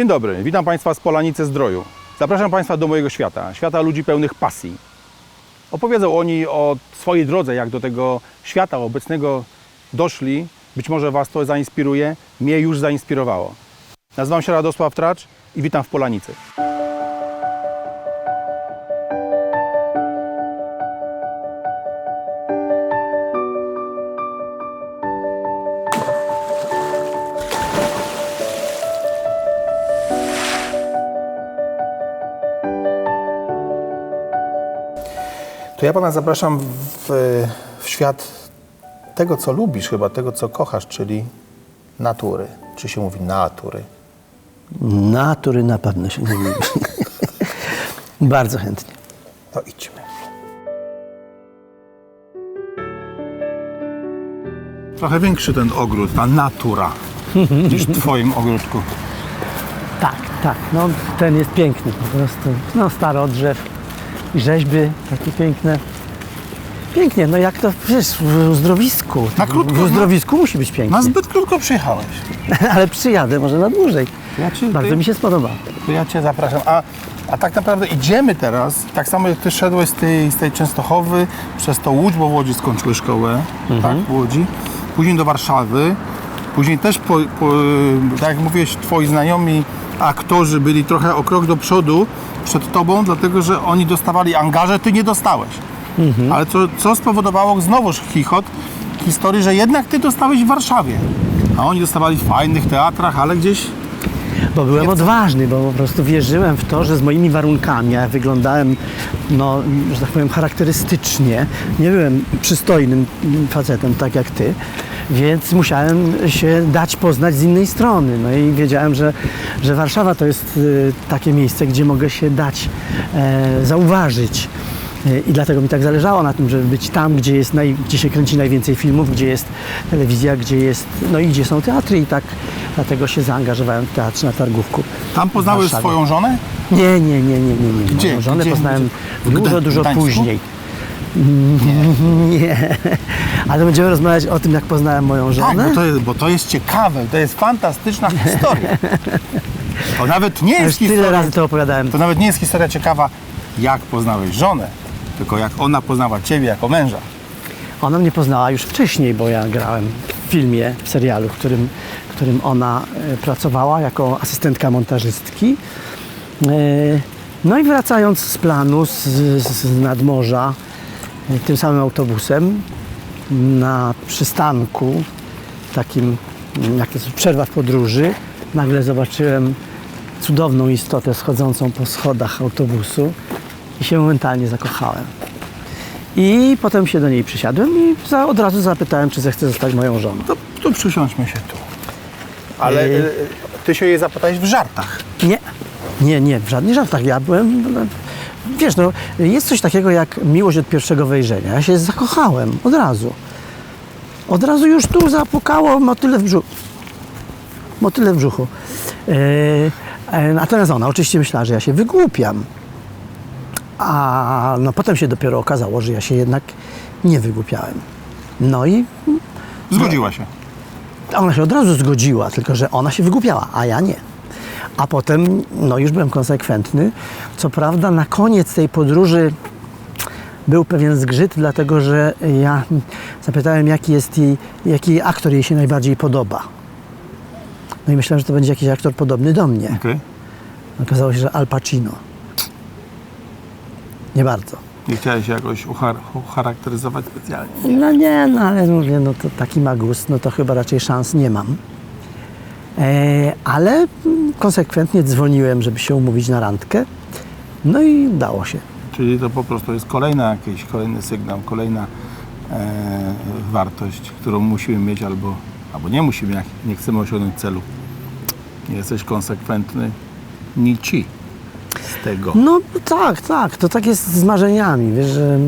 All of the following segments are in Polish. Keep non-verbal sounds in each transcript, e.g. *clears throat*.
Dzień dobry, witam Państwa z Polanicy Zdroju. Zapraszam Państwa do mojego świata, świata ludzi pełnych pasji. Opowiedzą oni o swojej drodze, jak do tego świata obecnego doszli. Być może Was to zainspiruje, mnie już zainspirowało. Nazywam się Radosław Tracz i witam w Polanicy. To ja Pana zapraszam w, w świat tego, co lubisz, chyba tego, co kochasz, czyli natury. Czy się mówi natury? Natury na pewno się nie lubi. *laughs* Bardzo chętnie. To idźmy. Trochę większy ten ogród, ta natura, *laughs* niż w Twoim ogródku. Tak, tak. No, ten jest piękny po prostu. No, stare od drzew rzeźby takie piękne. Pięknie, no jak to wiesz, w uzdrowisku. Na krótko, w uzdrowisku musi być Na pięknie. zbyt krótko przyjechałeś. *laughs* Ale przyjadę może na dłużej. Ja cię, Bardzo mi się spodoba. To ja Cię zapraszam. A, a tak naprawdę idziemy teraz, tak samo jak Ty szedłeś z tej, z tej Częstochowy przez to Łódź, bo w Łodzi skończyłeś szkołę, tak, w Łodzi. Później do Warszawy. Później też, po, po, tak jak mówiłeś, Twoi znajomi aktorzy byli trochę o krok do przodu przed Tobą, dlatego że oni dostawali angaże, Ty nie dostałeś. Ale co, co spowodowało znowuż chichot historii, że jednak Ty dostałeś w Warszawie. A oni dostawali w fajnych teatrach, ale gdzieś Bo byłem odważny, bo po prostu wierzyłem w to, że z moimi warunkami, ja wyglądałem, no, że tak powiem, charakterystycznie, nie byłem przystojnym facetem, tak jak ty, więc musiałem się dać poznać z innej strony. No i wiedziałem, że, że Warszawa to jest y, takie miejsce, gdzie mogę się dać e, zauważyć. Y, I dlatego mi tak zależało na tym, żeby być tam, gdzie, jest naj, gdzie się kręci najwięcej filmów, gdzie jest telewizja, gdzie jest, no i gdzie są teatry i tak dlatego się zaangażowałem w teatrze na Targówku. tam poznałeś swoją żonę? Nie, nie, nie, nie, nie. nie. Gdzie? Moją żonę Gdzie? poznałem W dużo, dużo później. Nie. Ale będziemy rozmawiać o tym, jak poznałem moją Tak, żonę. bo to, jest, bo to jest ciekawe, to jest fantastyczna historia. To nawet nie jest Już tyle historia, razy to opowiadałem. to nawet nie jest historia ciekawa, jak poznałeś żonę, tylko jak ona poznała ciebie jako męża. Ona mnie poznała już wcześniej, bo ja grałem w filmie, w serialu, w którym, w którym ona e, pracowała jako asystentka montażystki. E, No i wracając z planu, z, z nadmorza, tym samym autobusem, na przystanku, takim, jak to jest przerwa w podróży, nagle zobaczyłem cudowną istotę schodzącą po schodach autobusu i się momentalnie zakochałem. I potem się do niej przysiadłem i za, od razu zapytałem, czy zechce zostać moją żoną. To, to przysiądźmy się tu. Ale Yy. y, ty się jej zapytałeś w żartach. Nie, nie, nie, w żadnych żartach. Ja byłem, wiesz, no, jest coś takiego jak miłość od pierwszego wejrzenia. Ja się zakochałem od razu. Od razu już tu zapukało motyle w brzuchu. Motyle w brzuchu. E, natomiast ona oczywiście myślała, że ja się wygłupiam. A no, potem się dopiero okazało, że ja się jednak nie wygłupiałem. No i Zgodziła się. ona się od razu zgodziła, tylko że ona się wygłupiała, a ja nie. A potem, no już byłem konsekwentny. Co prawda, na koniec tej podróży był pewien zgrzyt, dlatego że ja zapytałem, jaki jest jej, jaki aktor jej się najbardziej podoba. No i myślałem, że to będzie jakiś aktor podobny do mnie. Okay. Okazało się, że Al Pacino. Nie bardzo. Nie chciałeś jakoś uchar- ucharakteryzować specjalnie. No nie, no ale mówię, no to taki ma gust, no to chyba raczej szans nie mam. E, ale konsekwentnie dzwoniłem, żeby się umówić na randkę. No i udało się. Czyli to po prostu jest kolejna jakiś kolejny sygnał, kolejna e, wartość, którą musimy mieć albo, albo nie musimy, jak nie chcemy osiągnąć celu. Nie jesteś konsekwentny, ni ci z tego. No tak, tak, to tak jest z marzeniami. Wiesz, że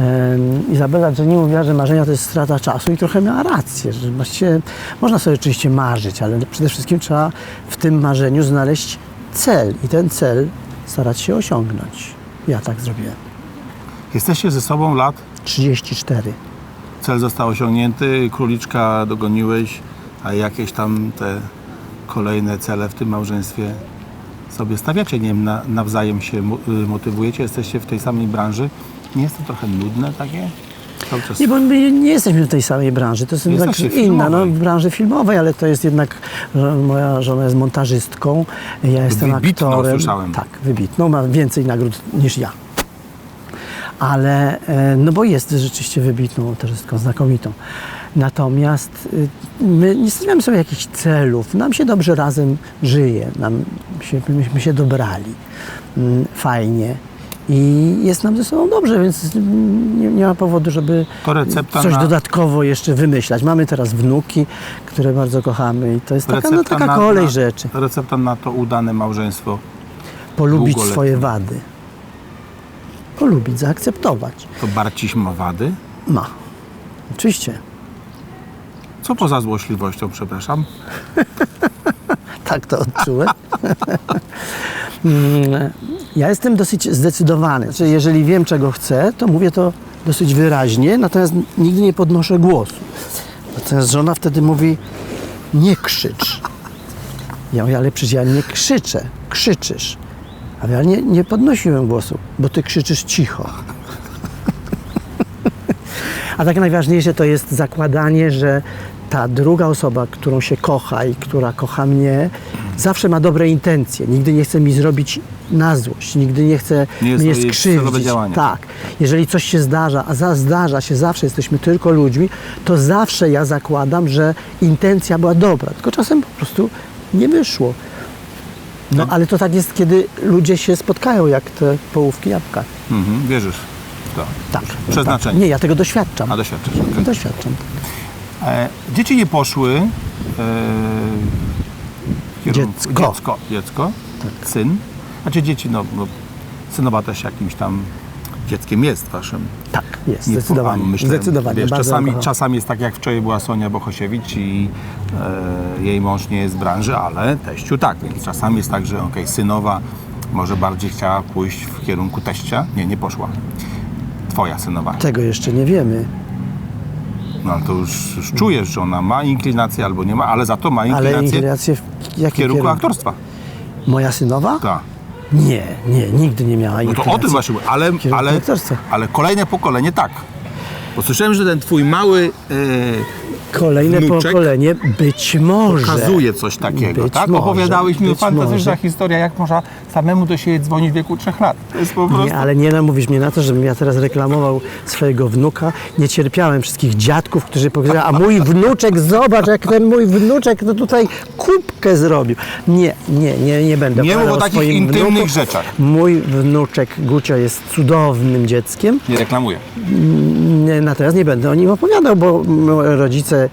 e, Izabela Jenny mówiła, że marzenia to jest strata czasu i trochę miała rację, że właściwie można sobie oczywiście marzyć, ale przede wszystkim trzeba w tym marzeniu znaleźć cel i ten cel starać się osiągnąć. Ja tak zrobiłem. Jesteście ze sobą lat, 34. cel został osiągnięty, króliczka dogoniłeś, a jakieś tam te kolejne cele w tym małżeństwie sobie stawiacie? Nie wiem, na, nawzajem się y, motywujecie, jesteście w tej samej branży. Nie jest to trochę nudne takie? Nie, bo my nie jesteśmy w tej samej branży, to jest jednak inna, no, w branży filmowej, ale to jest jednak, że moja żona jest montażystką, ja jestem Wybitną, aktorem. słyszałem. Tak, wybitną, ma więcej nagród niż ja. Ale, e, no bo jest rzeczywiście wybitną montażystką, znakomitą. Natomiast y, my nie stawiamy sobie jakichś celów, nam się dobrze razem żyje, nam się, myśmy się dobrali, mm, fajnie. I jest nam ze sobą dobrze, więc nie, nie ma powodu, żeby coś na- dodatkowo jeszcze wymyślać. Mamy teraz wnuki, które bardzo kochamy i to jest taka, no, taka na- kolej na- rzeczy. Recepta na to udane małżeństwo. Polubić długoletnie. swoje wady. Polubić, zaakceptować. To Barciś ma wady? Ma. Oczywiście. Co poza złośliwością, przepraszam? *laughs* Tak to odczułem. *laughs* Mm, ja jestem dosyć zdecydowany. Znaczy, jeżeli wiem, czego chcę, to mówię to dosyć wyraźnie, natomiast nigdy nie podnoszę głosu. Natomiast żona wtedy mówi, nie krzycz. Ja mówię, ale przecież ja nie krzyczę, krzyczysz. A ja nie, nie podnosiłem głosu, bo ty krzyczysz cicho. *laughs* A tak najważniejsze to jest zakładanie, że ta druga osoba, którą się kocha i która kocha mnie, zawsze ma dobre intencje. Nigdy nie chce mi zrobić na złość, nigdy nie chce Nie mnie skrzywdzić. Tak. Jeżeli coś się zdarza, a za, zdarza się zawsze, jesteśmy tylko ludźmi, to zawsze ja zakładam, że intencja była dobra, tylko czasem po prostu nie wyszło. No ale to tak jest, kiedy ludzie się spotkają, jak te połówki jabłka. Mhm, wierzysz w to. Tak. Przeznaczenie. Tak. Nie, ja tego doświadczam. A doświadczasz. okej. Doświadczam. E, dzieci nie poszły. E, Dziecko. Dziecko. Dziecko. Syn. Znaczy dzieci, no, no synowa też jakimś tam dzieckiem jest waszym. Tak, jest, Nie zdecydowanie. myślę, zdecydowanie. Wiesz, czasami, czasami jest tak, jak wczoraj była Sonia Bohosiewicz i e, jej mąż nie jest z branży, ale teściu tak. Więc czasami jest tak, że okej, synowa może bardziej chciała pójść w kierunku teścia. Nie, nie poszła. Twoja synowa. Tego jeszcze nie wiemy, No ale to już, już czujesz, że ona ma inklinację albo nie ma, ale za to ma ale inklinację inklinację w w kierunku kierunku? aktorstwa. Moja synowa? Tak. Nie, nie, nigdy nie miała No to o tym właśnie, mówię. ale, ale, aktorstwa. ale kolejne pokolenie tak. Bo słyszałem, że ten twój mały e, Kolejne wnuczek pokolenie być może. pokazuje coś takiego, Być tak? może, Opowiadałeś mi o fantastyczna historia, jak można samemu do siebie dzwonić w wieku trzech lat. To jest po prostu... Nie, ale nie namówisz mnie na to, żebym ja teraz reklamował swojego wnuka. Nie cierpiałem wszystkich dziadków, którzy powiedzieli, a mój wnuczek, zobacz, jak ten mój wnuczek to tutaj kubkę zrobił. Nie, nie, nie, nie będę Nie mów o takich intymnych wnuku. rzeczach. Mój wnuczek Gucio jest cudownym dzieckiem. Nie reklamuję. Nie, natomiast nie będę o nim opowiadał, bo m,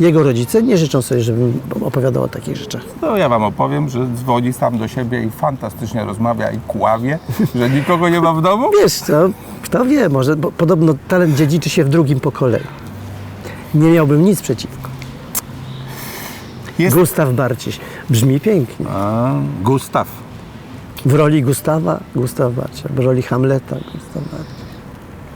jego rodzice nie życzą sobie, żebym opowiadał o takich rzeczach. No ja wam opowiem, że dzwoni sam do siebie i fantastycznie rozmawia i kławie, że nikogo nie ma w domu. Wiesz co, kto wie, może, bo podobno talent dziedziczy się w drugim pokoleniu. Nie miałbym nic przeciwko. Jest... Gustaw Barciś. Brzmi pięknie. A, Gustaw. W roli Gustawa, Gustaw Barcia. W roli Hamleta, Gustaw Barcia.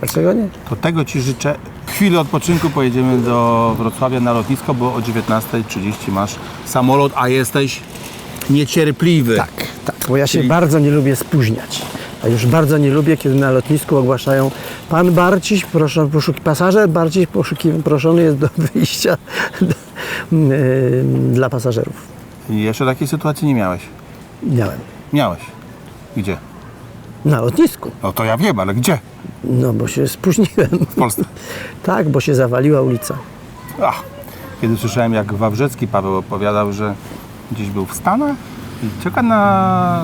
Dlaczego nie? To tego Ci życzę. Chwilę odpoczynku pojedziemy do Wrocławia na lotnisko, bo o 19.30 masz samolot, a jesteś niecierpliwy. Tak, tak. Bo ja się Czyli- bardzo nie lubię spóźniać. A już bardzo nie lubię, kiedy na lotnisku ogłaszają Pan Barciś, proszę, poszuki, pasażer Barciś poszuki, proszony jest do wyjścia *laughs* do, yy, dla pasażerów. I jeszcze takiej sytuacji nie miałeś. Miałem. Miałeś. Gdzie? Na lotnisku. No to ja wiem, ale gdzie? No, bo się spóźniłem. W Polsce. *laughs* Tak, bo się zawaliła ulica. Ach. Kiedy słyszałem, jak Wawrzecki Paweł opowiadał, że gdzieś był w Stanach i czeka na,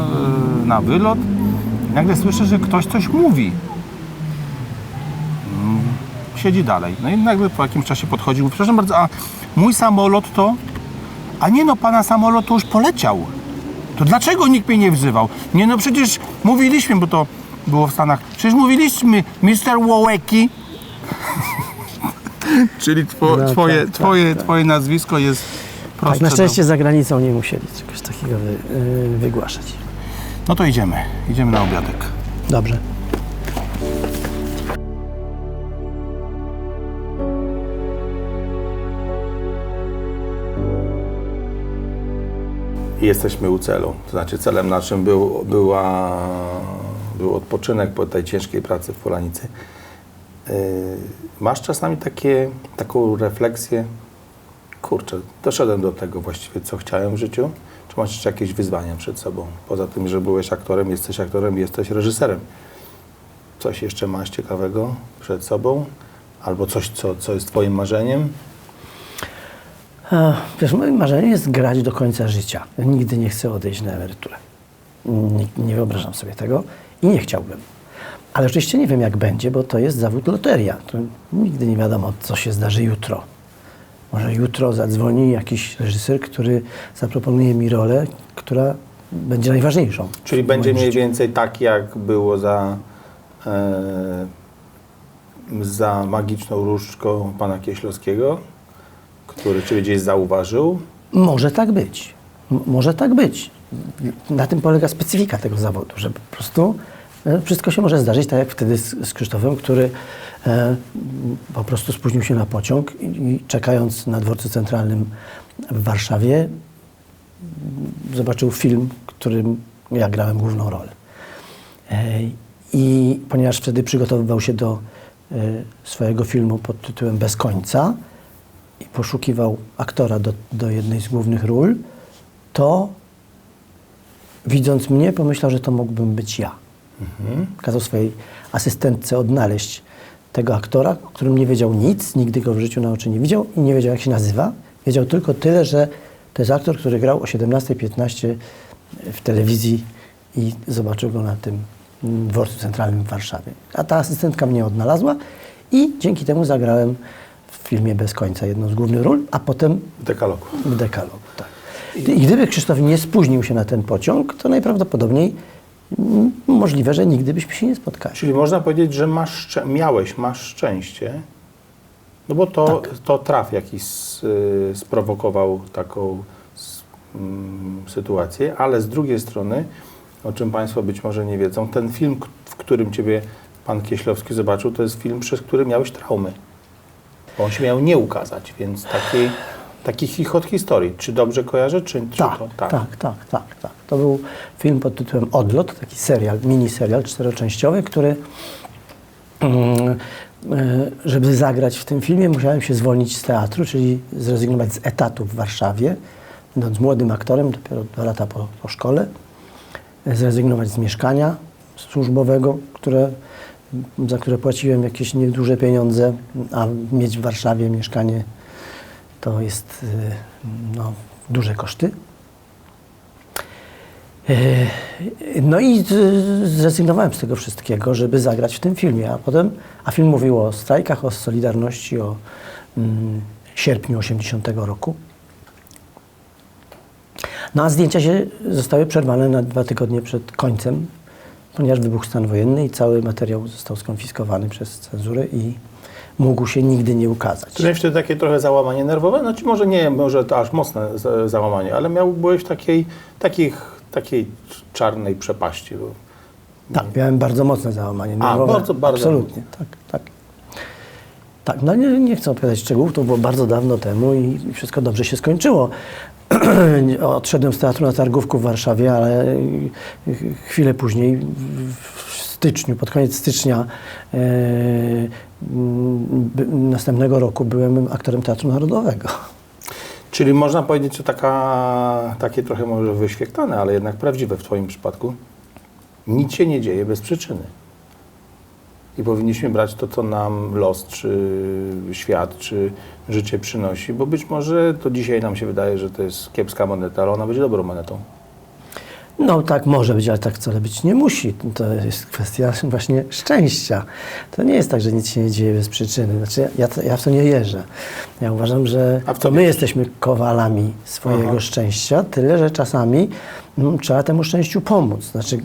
e, na wylot, nagle słyszę, że ktoś coś mówi. Mm, Siedzi dalej. No i nagle po jakimś czasie podchodzi i mówi, przepraszam bardzo, a mój samolot to... A nie no, pana samolot to już poleciał. To dlaczego nikt mnie nie wzywał? Nie no, przecież mówiliśmy, bo to było w Stanach, przecież mówiliśmy, Mr. Wołeki. *laughs* Czyli two, No, twoje, tak, twoje, tak, twoje nazwisko jest Tak, proste. na do- szczęście za granicą nie musieli czegoś takiego wy, yy, wygłaszać. No to idziemy. Idziemy na obiadek. Dobrze. Jesteśmy u celu. To znaczy celem naszym był, była, był odpoczynek po tej ciężkiej pracy w Polanicy. Yy, Masz czasami takie, taką refleksję, kurczę, doszedłem do tego właściwie, co chciałem w życiu? Czy masz jeszcze jakieś wyzwania przed sobą? Poza tym, że byłeś aktorem, jesteś aktorem, jesteś reżyserem. Coś jeszcze masz ciekawego przed sobą? Albo coś, co, co jest twoim marzeniem? Wiesz, moim marzeniem jest grać do końca życia. Nigdy nie chcę odejść na emeryturę. Nie, nie wyobrażam sobie tego i nie chciałbym. Ale oczywiście nie wiem, jak będzie, bo to jest zawód loteria. To nigdy nie wiadomo, co się zdarzy jutro. Może jutro zadzwoni jakiś reżyser, który zaproponuje mi rolę, która będzie najważniejszą. Czyli będzie mniej życiu. więcej tak, jak było za, e, za magiczną różdżką pana Kieślowskiego, który ciebie gdzieś zauważył. Może tak być. M- może tak być. Na tym polega specyfika tego zawodu, że po prostu e, wszystko się może zdarzyć, tak jak wtedy z, z Krzysztofem, który e, po prostu spóźnił się na pociąg i, i czekając na dworcu centralnym w Warszawie zobaczył film, w którym ja grałem główną rolę. E, I ponieważ wtedy przygotowywał się do e, swojego filmu pod tytułem Bez końca i poszukiwał aktora do, do jednej z głównych ról, to widząc mnie pomyślał, że to mógłbym być ja. Kazał swojej asystentce odnaleźć tego aktora, o którym nie wiedział nic, nigdy go w życiu na oczy nie widział i nie wiedział, jak się nazywa. Wiedział tylko tyle, że to jest aktor, który grał o 17.15 w telewizji i zobaczył go na tym mm, dworcu centralnym w Warszawie. A ta asystentka mnie odnalazła i dzięki temu zagrałem w filmie Bez końca jedną z głównych ról, a potem w dekalogu. w dekalogu. Tak. I gdyby Krzysztof nie spóźnił się na ten pociąg, to najprawdopodobniej możliwe, że nigdy byśmy się nie spotkali. Czyli można powiedzieć, że masz, miałeś, masz szczęście, no bo to, to traf jakiś y, sprowokował taką sytuację, ale z drugiej strony, o czym Państwo być może nie wiedzą, ten film, w którym Ciebie Pan Kieślowski zobaczył, to jest film, przez który miałeś traumy. Bo on się miał nie ukazać, więc taki, taki chichot historii. Czy dobrze kojarzę, czy, czy Tak, to? tak, tak, tak, tak, To był film pod tytułem Odlot, taki serial, mini serial czteroczęściowy, który mm, e, żeby zagrać w tym filmie, musiałem się zwolnić z teatru, czyli zrezygnować z etatu w Warszawie, będąc młodym aktorem, dopiero dwa lata po, po szkole, e, zrezygnować z mieszkania służbowego, które, za które płaciłem jakieś nieduże pieniądze, a mieć w Warszawie mieszkanie to jest y, no, duże koszty. E, No i zrezygnowałem z tego wszystkiego, żeby zagrać w tym filmie. A potem, a film mówił o strajkach, o Solidarności, o mm, sierpniu 80 roku. No a zdjęcia się zostały przerwane na dwa tygodnie przed końcem, ponieważ wybuchł stan wojenny i cały materiał został skonfiskowany przez cenzurę i mógł się nigdy nie ukazać. Czy miałeś wtedy takie trochę załamanie nerwowe? Znaczy może nie, może to aż mocne za- załamanie, ale miał, byłeś takiej, takich, takiej czarnej przepaści. Tak, miałem bardzo mocne załamanie A, nerwowe. bardzo, bardzo. Absolutnie, tak, tak. Tak, no nie, nie chcę opowiadać szczegółów, to było bardzo dawno temu i wszystko dobrze się skończyło. *clears throat* Odszedłem z teatru na Targówku w Warszawie, ale y, chwilę później, w- styczniu, pod koniec stycznia e, następnego roku byłem aktorem Teatru Narodowego. Czyli można powiedzieć, że taka, takie trochę może wyświetlane, ale jednak prawdziwe w Twoim przypadku. Nic się nie dzieje bez przyczyny. I powinniśmy brać to, co nam los, czy świat, czy życie przynosi, bo być może to dzisiaj nam się wydaje, że to jest kiepska moneta, ale ona będzie dobrą monetą. No tak może być, ale tak wcale być nie musi. To jest kwestia właśnie szczęścia. To nie jest tak, że nic się nie dzieje bez przyczyny. Znaczy, ja, ja, w to nie wierzę. Ja uważam, że A to my jesteśmy kowalami swojego Aha. szczęścia, tyle, że czasami mm, trzeba temu szczęściu pomóc. Znaczy,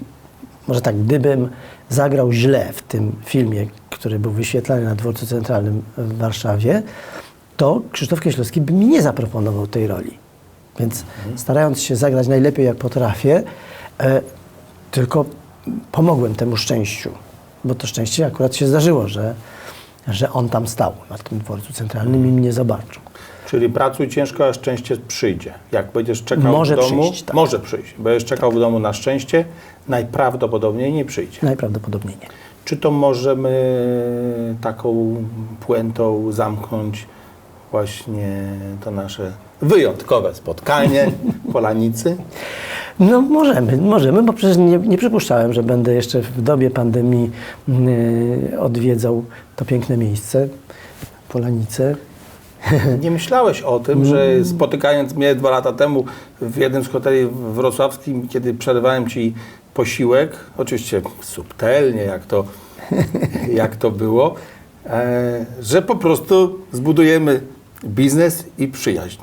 może tak, gdybym zagrał źle w tym filmie, który był wyświetlany na dworcu centralnym w Warszawie, to Krzysztof Kieślowski by mi nie zaproponował tej roli. Więc starając się zagrać najlepiej jak potrafię, e, tylko pomogłem temu szczęściu, bo to szczęście akurat się zdarzyło, że, że on tam stał na tym dworcu centralnym i mnie zobaczył. Czyli pracuj ciężko, a szczęście przyjdzie. Jak będziesz czekał Może w domu, przyjść, tak. może przyjść. Będziesz czekał w domu na szczęście, najprawdopodobniej nie przyjdzie. Najprawdopodobniej nie. Czy to możemy taką puentą zamknąć właśnie to nasze wyjątkowe spotkanie Polanicy? No możemy, możemy, bo przecież nie, nie przypuszczałem, że będę jeszcze w dobie pandemii yy, odwiedzał to piękne miejsce, Polanice. *laughs* Nie myślałeś o tym, że spotykając mnie dwa lata temu w jednym z hoteli wrocławskim, kiedy przerywałem Ci posiłek, oczywiście subtelnie, jak to, *laughs* jak to było, e, że po prostu zbudujemy biznes i przyjaźń.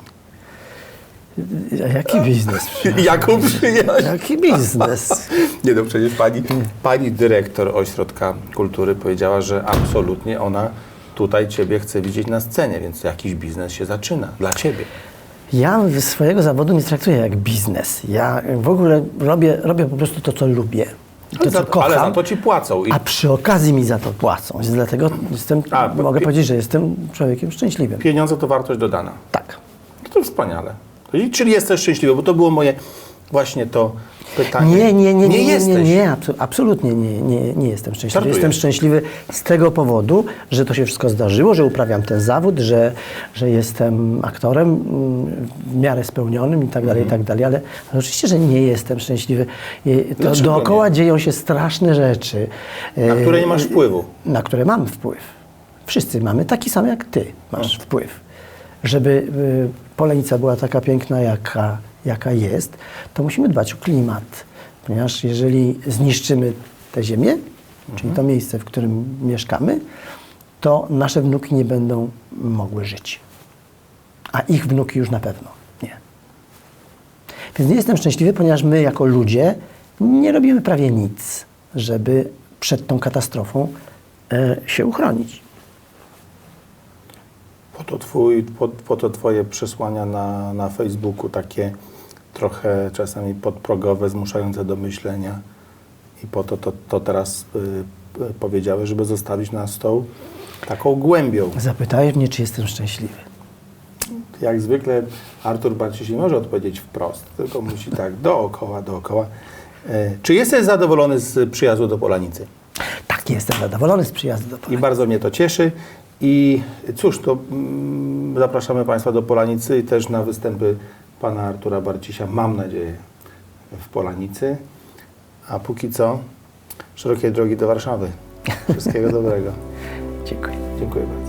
Jaki biznes? *laughs* Jaką przyjaźń? Jaki biznes? Nie no, przecież pani, pani dyrektor Ośrodka Kultury powiedziała, że absolutnie ona tutaj Ciebie chce widzieć na scenie, więc jakiś biznes się zaczyna dla Ciebie. Ja swojego zawodu nie traktuję jak biznes. Ja w ogóle robię, robię po prostu to, co lubię. To, Ale co kocham. ale za to Ci płacą. I A przy okazji mi za to płacą. Więc dlatego jestem, A, mogę powiedzieć, że jestem człowiekiem szczęśliwym. pieniądze to wartość dodana. Tak. To wspaniale. Czyli jesteś szczęśliwy, bo to było moje właśnie to pyanie. Nie, nie, nie, nie, nie, nie, nie, abso- absolutnie nie, nie, nie jestem szczęśliwy. Żartuję. Jestem szczęśliwy z tego powodu, że to się wszystko zdarzyło, że uprawiam ten zawód, że, że jestem aktorem mm, w miarę spełnionym i tak dalej, i tak dalej, ale, ale oczywiście, że nie jestem szczęśliwy. To Dlaczego dookoła nie? dzieją się straszne rzeczy. Na e, które nie masz wpływu. na które mam wpływ. Wszyscy mamy taki sam jak ty masz wpływ. Żeby y, Polenica była taka piękna, jaka, jaka jest, to musimy dbać o klimat. Ponieważ jeżeli zniszczymy tę ziemię, czyli to miejsce, w którym mieszkamy, to nasze wnuki nie będą mogły żyć. A ich wnuki już na pewno nie. Więc nie jestem szczęśliwy, ponieważ my jako ludzie nie robimy prawie nic, żeby przed tą katastrofą e, się uchronić. Po to, twój, po, po to twoje przesłania na, na Facebooku takie trochę czasami podprogowe, zmuszające do myślenia i po to to, to teraz y, y, powiedziałeś, żeby zostawić na stoł taką głębią. Zapytałeś mnie, czy jestem szczęśliwy. Jak zwykle Artur Barciś nie może odpowiedzieć wprost, tylko musi tak dookoła, dookoła. E, Czy jesteś zadowolony z przyjazdu do Polanicy? Tak, jestem zadowolony z przyjazdu do I Polski. bardzo mnie to cieszy. I cóż, to mm, zapraszamy Państwa do Polanicy i też na występy pana Artura Barcisia, mam nadzieję, w Polanicy. A póki co, szerokiej drogi do Warszawy. Wszystkiego dobrego. *laughs* Dziękuję. Dziękuję bardzo.